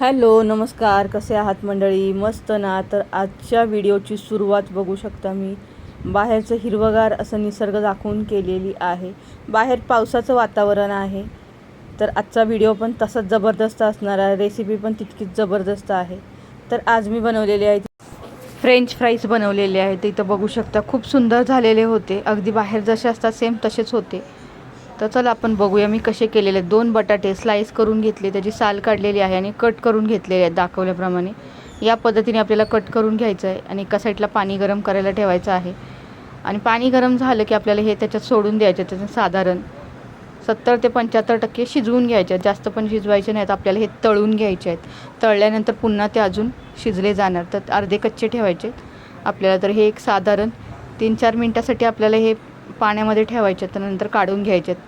Hello नमस्कार. कसे आहात मंडळी? मस्त ना? तर आजच्या व्हिडिओची सुरुवात बघू शकता मी. बाहेरचं हिरवगार असं निसर्ग दाखवून केलेली आहे. बाहेर पावसाचं वातावरण आहे. तर आजचा व्हिडिओ पण तसाच जबरदस्त असणार आहे. रेसिपी पण तितकीच जबरदस्त आहे. तर आज मी बनवलेले आहे फ्रेंच फ्राईज बनवलेले आहेत इथं बघू शकता. खूप सुंदर झालेले होते. अगदी बाहेर जसे असतात सेम तसेच होते. तर चला आपण बघूया मी कसे केलेले आहेत. दोन बटाटे स्लाईस करून घेतले त्याची साल काढलेली आहे आणि कट करून घेतलेले आहेत दाखवल्याप्रमाणे. या पद्धतीने आपल्याला कट करून घ्यायचं आहे आणि एका साईडला पाणी गरम करायला ठेवायचं आहे. आणि पाणी गरम झालं की आपल्याला हे त्याच्यात सोडून द्यायचं त्याचं साधारण सत्तर ते पंच्याहत्तर टक्के शिजवून घ्यायचे आहेत. जास्त पण शिजवायचे नाहीत आपल्याला हे तळून घ्यायचे आहेत. तळल्यानंतर पुन्हा ते अजून शिजले जाणार तर अर्धे कच्चे ठेवायचे आहेत. आपल्याला तर हे एक साधारण तीन चार मिनटासाठी आपल्याला हे पाण्यामध्ये ठेवायच्यात आहेत नंतर काढून घ्यायचे आहेत.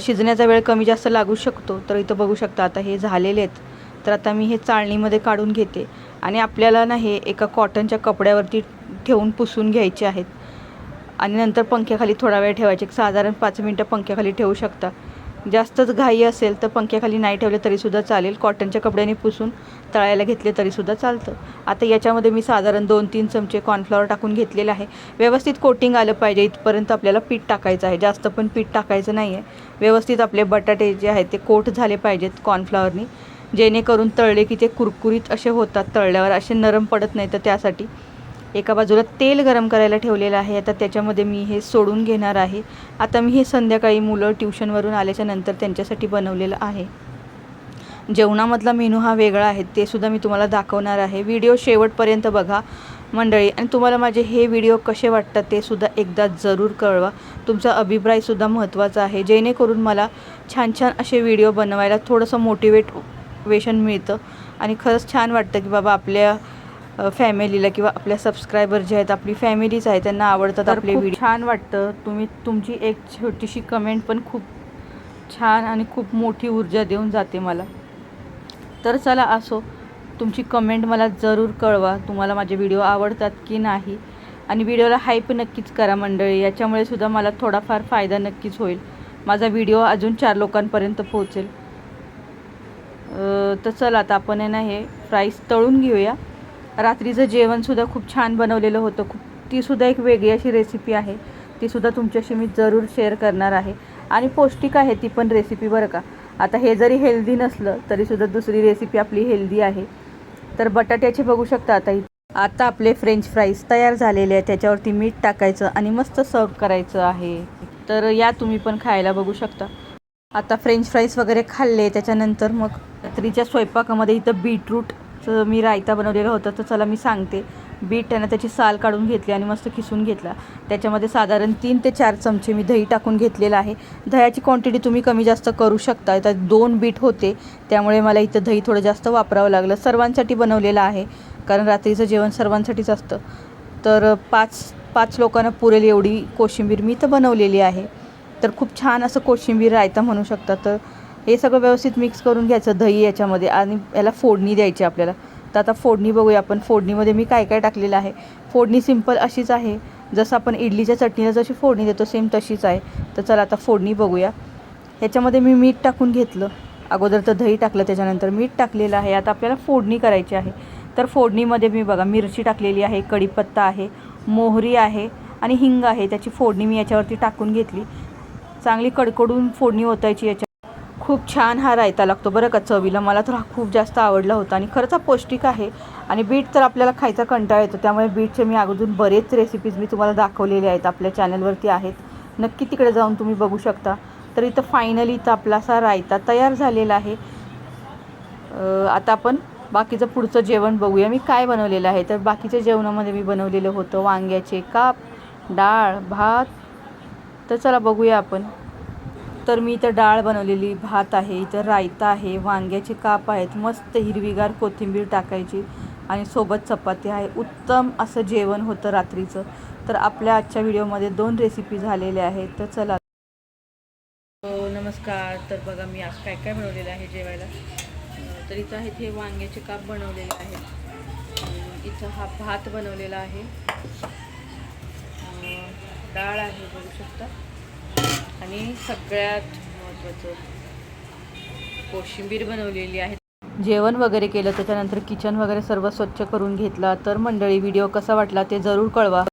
शिजण्याचा वेळ कमी जास्त लागू शकतो तर इथं बघू शकता आता हे झालेले आहेत. तर आता मी हे चाळणीमध्ये काढून घेते आणि आपल्याला ना हे एका कॉटनच्या कपड्यावरती ठेवून पुसून घ्यायचे आहेत. आणि नंतर पंख्याखाली थोडा वेळ ठेवायचे एक साधारण पाच मिनटं पंख्याखाली ठेवू शकता. जास्तच घाई असेल तर पंख्याखाली नाही ठेवले तरीसुद्धा चालेल. कॉटनच्या कपड्याने पुसून तळायला घेतले तरीसुद्धा चालतं. आता याच्यामध्ये मी साधारण दोन तीन चमचे कॉर्नफ्लॉवर टाकून घेतलेलं आहे. व्यवस्थित कोटिंग आलं पाहिजे. इथपर्यंत आपल्याला पीठ टाकायचं आहे. जास्त पण पीठ टाकायचं नाही आहे व्यवस्थित आपले बटाटे जे आहेत ते कोट झाले पाहिजेत कॉर्नफ्लॉवरनी जेणेकरून तळले की ते कुरकुरीत असे होतात. तळल्यावर असे नरम पडत नाही तर त्यासाठी एका बाजूला तेल गरम करायला ठेवलेलं आहे. आता त्याच्यामध्ये मी हे सोडून घेणार आहे. आता मी हे संध्याकाळी मुलं ट्युशनवरून आल्याच्यानंतर त्यांच्यासाठी बनवलेलं आहे. जेवणामधला मेनू हा वेगळा आहे. ते सुद्धा मी तुम्हाला दाखवणार आहे. व्हिडिओ शेवटपर्यंत बघा मंडळी. आणि तुम्हाला माझे हे व्हिडिओ कसे वाटतात ते सुद्धा एकदा जरूर कळवा. तुमचा अभिप्रायसुद्धा महत्त्वाचा आहे. जेणेकरून मला छान छान असे व्हिडिओ बनवायला थोडंसं मोटिवेट वेशन मिळतं. आणि खरंच छान वाटतं की बाबा आपल्या फॅमिलीला किंवा आपल्या सबस्क्रायबर जे आहेत आपली फॅमिलीच आहे त्यांना आवडतात आपले व्हिडिओ छान वाटतं. तुम्ही तुमची एक छोटीशी कमेंट पण खूप छान आणि खूप मोठी ऊर्जा देऊन जाते मला. तर चला असो तुमची कमेंट मला जरूर कळवा. तुम्हाला माझे व्हिडिओ आवडतात की नाही? आणि व्हिडिओला हाईप नक्कीच करा मंडळी. याच्यामुळे सुद्धा मला थोडाफार फायदा नक्कीच होईल. माझा व्हिडिओ अजून चार लोकांपर्यंत पोहोचेल. तर चला आता आपण आहे ना हे फ्राईज तळून घेऊया. रात्रीचं जेवणसुद्धा खूप छान बनवलेलं होतं. खूप तीसुद्धा एक वेगळी अशी रेसिपी आहे. तीसुद्धा तुमच्याशी मी जरूर शेअर करणार आहे. आणि पौष्टिक आहे ती पण रेसिपी बरं का. आता हे जरी हेल्दी नसलं तरीसुद्धा दुसरी रेसिपी आपली हेल्दी आहे. तर बटाट्याचे बघू शकता आता आता आपले फ्रेंच फ्राईज तयार झालेले आहे त्याच्यावरती मीठ टाकायचं आणि मस्त सर्व करायचं आहे. तर या तुम्ही पण खायला बघू शकता. आता फ्रेंच फ्राईज वगैरे खाल्ले त्याच्यानंतर मग रात्रीच्या स्वयंपाकामध्ये इथं बीटरूट बीटरूटचं मी रायता बनवलेलं होतं तर चला मी सांगते. बीट त्यानं त्याची साल काढून घेतली आणि मस्त खिसून घेतला. त्याच्यामध्ये साधारण तीन ते चार चमचे मी दही टाकून घेतलेलं आहे. दह्याची क्वांटिटी तुम्ही कमी जास्त करू शकता तर दोन बीट होते. त्यामुळे मला इथं दही थोडं जास्त वापरावं लागलं. सर्वांसाठी बनवलेलं आहे कारण रात्रीचं जेवण सर्वांसाठीच असतं. तर पाच पाच लोकांना पुरेल एवढी कोशिंबीर. मी इथं बनवलेली आहे. तर खूप छान असं कोशिंबीर रायता म्हणू शकता. तर हे सगळं व्यवस्थित मिक्स करून घ्यायचं दही याच्यामध्ये आणि याला फोडणी द्यायची आपल्याला. तर आता फोडणी बघूया आपण. फोडणीमध्ये मी काय काय टाकलेलं आहे? फोडणी सिंपल अशीच आहे. जसं आपण इडलीच्या चटणीला जशी फोडणी देतो सेम तशीच आहे. तर चला आता फोडणी बघूया. ह्याच्यामध्ये मी मीठ टाकून घेतलं. अगोदर तर दही टाकलं त्याच्यानंतर मीठ टाकलेलं आहे. आता आपल्याला फोडणी करायची आहे. तर फोडणीमध्ये मी बघा मिरची टाकलेली आहे कढीपत्ता आहे मोहरी आहे आणि हिंग आहे. त्याची फोडणी मी याच्यावरती टाकून घेतली. चांगली कडकडून फोडणी ओतायची याच्या खूप छान हा रायता लागतो बरं का चवीला. मला तर हा खूप जास्त आवडला होता आणि खरंच हा पौष्टिक आहे. आणि बीट तर आपल्याला खायचा कंटाळा येतो. त्यामुळे बीटचे मी अगोदर बरेच रेसिपीज मी तुम्हाला दाखवलेले आहेत. आपल्या चॅनलवरती आहेत. नक्की तिकडे जाऊन तुम्ही बघू शकता. तर इथं फायनली इथं आपला असा रायता तयार झालेला आहे. आता आपण बाकीचं पुढचं जेवण बघूया. मी काय बनवलेलं आहे? तर बाकीच्या जेवणामध्ये मी बनवलेलं होतं वांग्याचे काप डाळ भात. तर चला बघूया आपण. तर मी इथं डाळ बनवलेली भात आहे इथं रायता आहे वांग्याचे काप आहेत मस्त हिरवीगार कोथिंबीर टाकायची आणि सोबत चपाती आहे. उत्तम असं जेवण होतं रात्रीचं. तर आपल्या आजच्या व्हिडिओमध्ये दोन रेसिपी झालेल्या आहेत. तर चला. हो नमस्कार. तर बघा मी आज काय काय बनवलेलं आहे जेवायला? तर इथं आहेत हे वांग्याचे काप बनवलेले आहेत. इथं हा भात बनवलेला आहे. डाळ आहे बघू शकता. आणि सगळ्यात महत्त्वाचं कोशिंबीर बनवलेली आहे. जेवण वगैरे केलं त्याच्यानंतर किचन वगैरे सर्व स्वच्छ करून घेतला. तर मंडळी व्हिडिओ कसा वाटला ते जरूर कळवा.